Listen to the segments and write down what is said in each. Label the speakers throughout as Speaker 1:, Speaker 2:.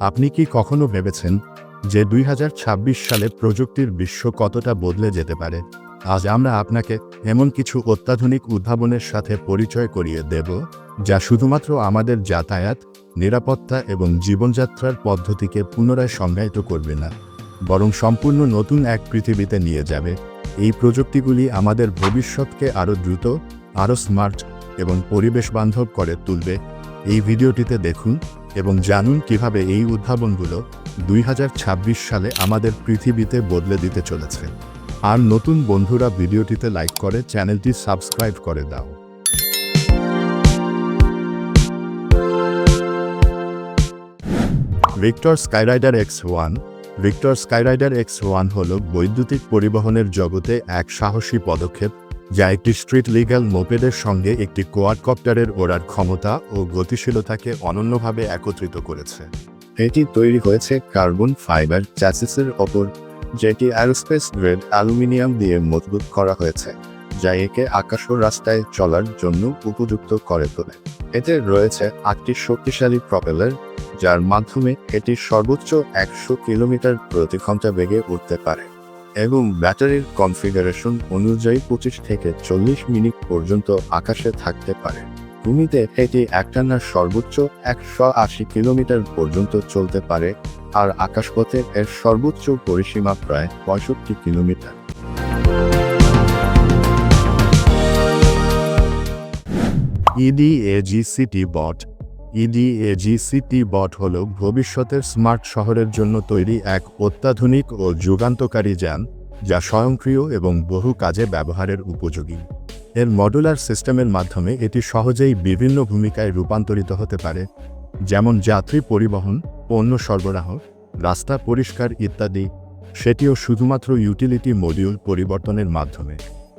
Speaker 1: আপনি কি কখনো ভেবেছেন যে দুই হাজার ছাব্বিশ সালে প্রযুক্তির বিশ্ব কতটা বদলে যেতে পারে? আজ আমরা আপনাকে এমন কিছু অত্যাধুনিক উদ্ভাবনের সাথে পরিচয় করিয়ে দেব, যা শুধুমাত্র আমাদের যাতায়াত, নিরাপত্তা এবং জীবনযাত্রার পদ্ধতিকে পুনরায় সংজ্ঞায়িত করবে না, বরং সম্পূর্ণ নতুন এক পৃথিবীতে নিয়ে যাবে। এই প্রযুক্তিগুলি আমাদের ভবিষ্যৎকে আরও দ্রুত, আরও স্মার্ট এবং পরিবেশ বান্ধব করে তুলবে। এই ভিডিওটিতে দেখুন এবং জানুন কীভাবে এই উদ্ভাবনগুলো দুই হাজার ছাব্বিশ সালে আমাদের পৃথিবীতে বদলে দিতে চলেছে। আর নতুন বন্ধুরা ভিডিওটিতে লাইক করে চ্যানেলটি সাবস্ক্রাইব করে দাও। Victor Skyrider X one, Victor Skyrider X one হল বৈদ্যুতিক পরিবহনের জগতে এক সাহসী পদক্ষেপ যা একটি স্ট্রিট লিগ্যাল মোপেডের সঙ্গে একটি কোয়াডকপ্টারের ওড়ার ক্ষমতা ও গতিশীলতাকে অনন্যভাবে একত্রিত করেছে। এটি তৈরি হয়েছে কার্বন ফাইবার চ্যাসিসের ওপর, যেটি অ্যারোস্পেস গ্রেড অ্যালুমিনিয়াম দিয়ে মজবুত করা হয়েছে, যা একে আকাশ ও রাস্তায় চলার জন্য উপযুক্ত করে তোলে। এতে রয়েছে আটটি শক্তিশালী প্রপেলার যার মাধ্যমে এটি সর্বোচ্চ একশো কিলোমিটার প্রতি ঘণ্টা বেগে উঠতে পারে। এবং ব্যাটারির কনফিগারেশন অনুযায়ী পঁচিশ থেকে চল্লিশ মিনিট পর্যন্ত আকাশে থাকতে পারে। ভূমিতে এটি একটানা সর্বোচ্চ একশো আশি কিলোমিটার পর্যন্ত চলতে পারে আর আকাশপথে এর সর্বোচ্চ পরিসীমা প্রায় পঁয়ষট্টি কিলোমিটার। E ইডিএজিসিটি বট ইডিএজিসিটি বট হল ভবিষ্যতের স্মার্ট শহরের জন্য তৈরি এক অত্যাধুনিক ও যুগান্তকারী যান যা স্বয়ংক্রিয় এবং বহু কাজে ব্যবহারের উপযোগী। এর মডুলার সিস্টেমের মাধ্যমে এটি সহজেই বিভিন্ন ভূমিকায় রূপান্তরিত হতে পারে, যেমন যাত্রী পরিবহন, পণ্য সরবরাহ, রাস্তা পরিষ্কার ইত্যাদি। সেটিও শুধুমাত্র ইউটিলিটি মডিউল পরিবর্তনের মাধ্যমে।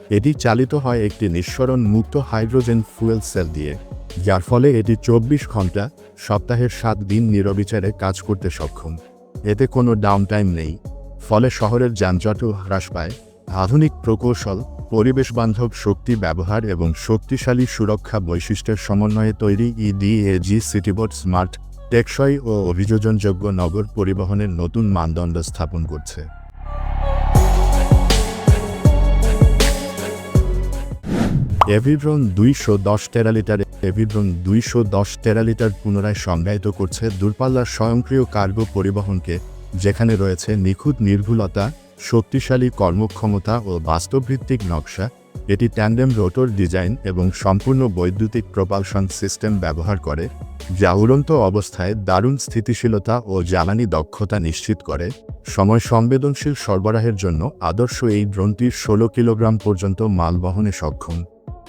Speaker 1: এটি চালিত হয় একটি নিঃসরণ মুক্ত হাইড্রোজেন ফুয়েল সেল দিয়ে। যার ফলে এটি চব্বিশ ঘণ্টা সপ্তাহের সাত দিন নিরবিচারে কাজ করতে সক্ষম। এতে কোনো ডাউন টাইম নেই। ফলে শহরের যানজটও হ্রাস পায়। আধুনিক প্রকৌশল পরিবেশ বান্ধব শক্তি ব্যবহার এবং শক্তিশালী সুরক্ষা বৈশিষ্ট্যের সমন্বয়ে তৈরি ইডিএজি সিটিবোর্ড স্মার্ট টেকসই ও অভিযোজনযোগ্য নগর পরিবহনের নতুন মানদণ্ড স্থাপন করছে। এভিড্রন দুইশো দশ টেরালিটার এভিড্রন দুইশো দশ টেরালিটার পুনরায় সংজ্ঞায়িত করছে দূরপাল্লার স্বয়ংক্রিয় কার্গো পরিবহনকে, যেখানে রয়েছে নিখুঁত নির্ভুলতা, শক্তিশালী কর্মক্ষমতা ও বাস্তবভিত্তিক নকশা, এটি ট্যান্ডেম রোটর ডিজাইন এবং সম্পূর্ণ বৈদ্যুতিক প্রপালশন সিস্টেম ব্যবহার করে, যা উড়ন্ত অবস্থায় দারুণ স্থিতিশীলতা ও জ্বালানি দক্ষতা নিশ্চিত করে, সময় সংবেদনশীল সরবরাহের জন্য আদর্শ এই ড্রোনটি ষোলো কিলোগ্রাম পর্যন্ত মাল বহনে সক্ষম।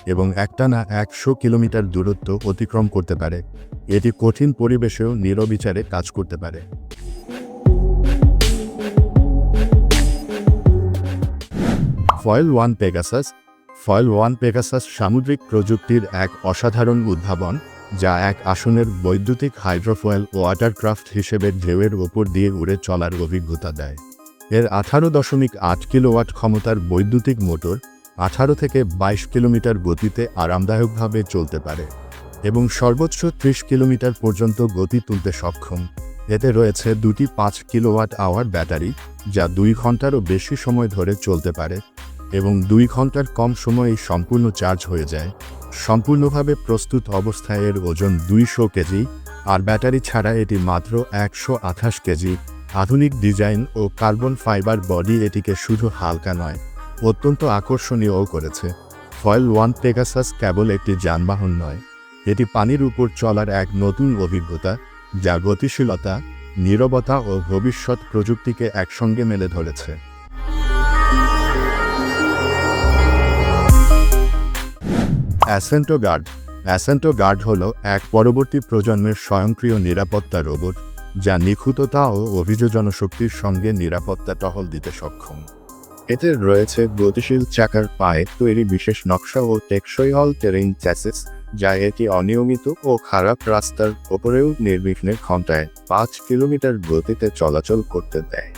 Speaker 1: এবং একটানা একশো কিলোমিটার দূরত্ব অতিক্রম করতে পারে। এটি কঠিন পরিবেশেও নিরবিচারে কাজ করতে পারে। Foil one Pegasus foil one Pegasus সামুদ্রিক প্রযুক্তির এক অসাধারণ উদ্ভাবন, যা এক আসনের বৈদ্যুতিক হাইড্রোফয়েল ওয়াটারক্রাফট হিসেবে ঢেউয়ের ওপর দিয়ে উড়ে চলার অভিজ্ঞতা দেয়। এর আঠারো দশমিক আট কিলোওয়াট ক্ষমতার বৈদ্যুতিক মোটর আঠারো থেকে বাইশ কিলোমিটার গতিতে আরামদায়কভাবে চলতে পারে এবং সর্বোচ্চ ত্রিশ কিলোমিটার পর্যন্ত গতি তুলতে সক্ষম। এতে রয়েছে দুটি পাঁচ কিলোওয়াট আওয়ার ব্যাটারি, যা দুই ঘন্টারও বেশি সময় ধরে চলতে পারে এবং দুই ঘণ্টার কম সময়েই সম্পূর্ণ চার্জ হয়ে যায়। সম্পূর্ণভাবে প্রস্তুত অবস্থায় এর ওজন দুইশো কেজি, আর ব্যাটারি ছাড়া এটি মাত্র একশো আঠাশ কেজি। আধুনিক ডিজাইন ও কার্বন ফাইবার বডি এটিকে শুধু হালকা নয় অত্যন্ত আকর্ষণীয়ও করেছে। ফয়েল ওয়ান পেগাসাস কেবল একটি যানবাহন নয়, এটি পানির উপর চলার এক নতুন অভিজ্ঞতা, যা গতিশীলতা, নীরবতা ও ভবিষ্যৎ প্রযুক্তিকে একসঙ্গে মেলে ধরেছে। অ্যাসেন্টো গার্ড। অ্যাসেন্টো গার্ড হল এক পরবর্তী প্রজন্মের স্বয়ংক্রিয় নিরাপত্তা রোবট, যা নিখুঁততা ও অভিযোজন শক্তির সঙ্গে নিরাপত্তা টহল দিতে সক্ষম। এতে রয়েছে গতিশীল চাকার পায়ে তৈরি বিশেষ নকশা ও টেকসই হল টেরেইন চ্যাসিস যা এটি অনিয়মিত ও খারাপ রাস্তার ওপরেও নির্বিঘ্নে ঘন্টায় পাঁচ কিলোমিটার গতিতে চলাচল করতে দেয়।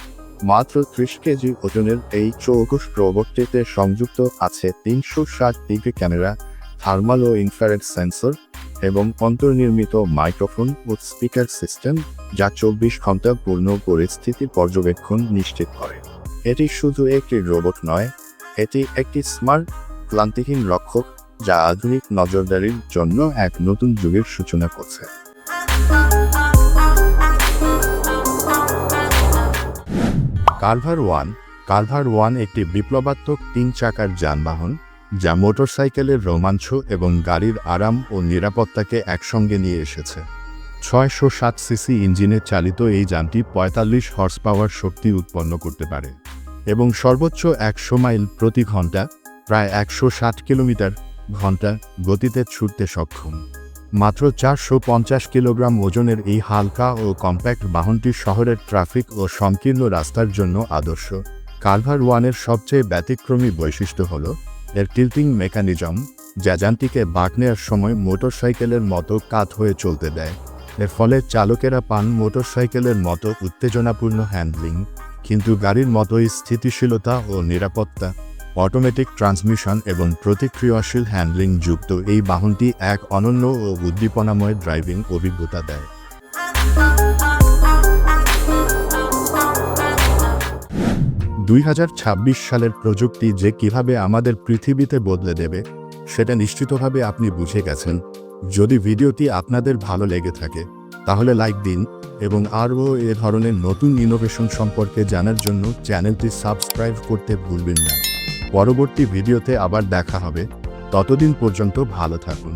Speaker 1: মাত্র ত্রিশ কেজি ওজনের এই চৌকুশ রোবটটিতে সংযুক্ত আছে তিনশো ষাট ডিগ্রি ক্যামেরা, থার্মাল ও ইনফ্রারেড সেন্সর এবং অন্তর্নির্মিত মাইক্রোফোন ও স্পিকার সিস্টেম, যা চব্বিশ ঘণ্টা পূর্ণ পরিস্থিতি পর্যবেক্ষণ নিশ্চিত করে। এটি শুধু একটি রোবট নয়, এটি একটি স্মার্ট, ক্লান্তিহীন রক্ষক যা আধুনিক নজরদারির জন্য এক নতুন যুগের সূচনা করছে। কার্ভার ওয়ান কার্ভার ওয়ান একটি বিপ্লবাত্মক তিন চাকার যানবাহন যা মোটরসাইকেলের রোমাঞ্চ এবং গাড়ির আরাম ও নিরাপত্তাকে একসঙ্গে নিয়ে এসেছে। ছয়শো সাত সিসি ইঞ্জিনে চালিত এই যানটি পঁয়তাল্লিশ হর্স পাওয়ার শক্তি উৎপন্ন করতে পারে। এবং সর্বোচ্চ একশো মাইল প্রতি ঘণ্টা, প্রায় একশো ষাট কিলোমিটার ঘণ্টা গতিতে ছুটতে সক্ষম। মাত্র চারশো পঞ্চাশ কিলোগ্রাম ওজনের এই হালকা ও কম্প্যাক্ট বাহনটি শহরের ট্রাফিক ও সংকীর্ণ রাস্তার জন্য আদর্শ। কালভার ওয়ানের সবচেয়ে ব্যতিক্রমী বৈশিষ্ট্য হল এর টিল্টিং মেকানিজম যা যানটিকে বাঁক নেওয়ার সময় মোটরসাইকেলের মতো কাত হয়ে চলতে দেয়। এর ফলে চালকেরা পান মোটরসাইকেলের মতো উত্তেজনাপূর্ণ হ্যান্ডলিং। কিন্তু গাড়ির মতোই স্থিতিশীলতা ও নিরাপত্তা অটোমেটিক ট্রান্সমিশন এবং প্রতিক্রিয়াশীল হ্যান্ডলিং যুক্ত এই বাহনটি এক অনন্য ও উদ্দীপনাময় ড্রাইভিং অভিজ্ঞতা দেয়। দুই হাজার ছাব্বিশ সালের প্রযুক্তি যে কীভাবে আমাদের পৃথিবীতে বদলে দেবে, সেটা নিশ্চিতভাবে আপনি বুঝে গেছেন। যদি ভিডিওটি আপনাদের ভালো লেগে থাকে তাহলে লাইক দিন এবং আরও এ ধরনের নতুন ইনোভেশন সম্পর্কে জানার জন্য চ্যানেলটি সাবস্ক্রাইব করতে ভুলবেন না। পরবর্তী ভিডিওতে আবার দেখা হবে। ততদিন পর্যন্ত ভালো থাকুন।